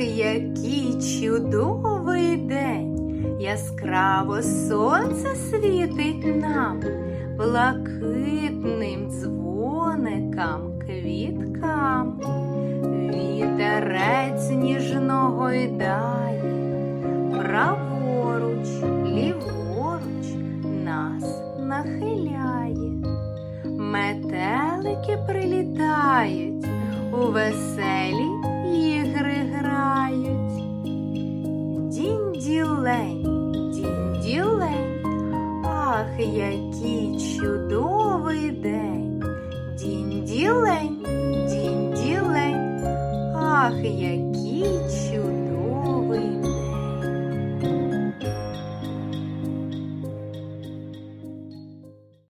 який чудовий день! Яскраво сонце світить нам, блакитним дзвоникам, квіткам. Вітерець ніжно гойдає, праворуч, ліворуч нас нахиляє. Метелики прилітають, у веселі який чудовий день. Дінь-ділень, дінь-ділень, ах, який